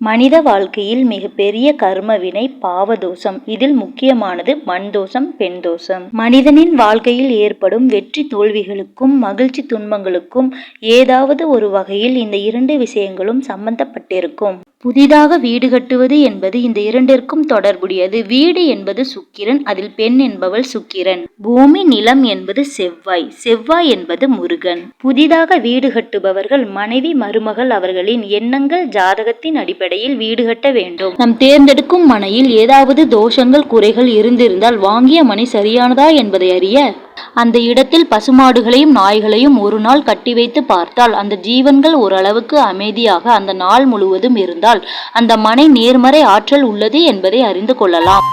மனித வாழ்க்கையில் மிகப்பெரிய கர்மவினை பாவதோஷம். இதில் முக்கியமானது மண் தோஷம், பெண் தோஷம். மனிதனின் வாழ்க்கையில் ஏற்படும் வெற்றி தோல்விகளுக்கும் மகிழ்ச்சி துன்பங்களுக்கும் ஏதாவது ஒரு வகையில் இந்த இரண்டு விஷயங்களும் சம்பந்தப்பட்டிருக்கும். புதிதாக வீடு கட்டுவது என்பது இந்த இரண்டிற்கும் தொடர்புடையது. வீடு என்பது சுக்கிரன். அதில் பெண் என்பவள் சுக்கிரன். பூமி நிலம் என்பது செவ்வாய். செவ்வாய் என்பது முருகன். புதிதாக வீடு கட்டுபவர்கள் மனைவி மருமகள் அவர்களின் எண்ணங்கள் ஜாதகத்தின் அடிப்படை அடிப்படையில் வீடு கட்ட வேண்டும். நாம் தேர்ந்தெடுக்கும் மனையில் ஏதாவது தோஷங்கள் குறைகள் இருந்திருந்தால் வாங்கிய மனை சரியானதா என்பதை அறிய அந்த இடத்தில் பசுமாடுகளையும் நாய்களையும் ஒரு நாள் கட்டி வைத்து பார்த்தால் அந்த ஜீவன்கள் ஓரளவுக்கு அமைதியாக அந்த நாள் முழுவதும் இருந்தால் அந்த மனை நேர்மறை ஆற்றல் உள்ளது என்பதை அறிந்து கொள்ளலாம்.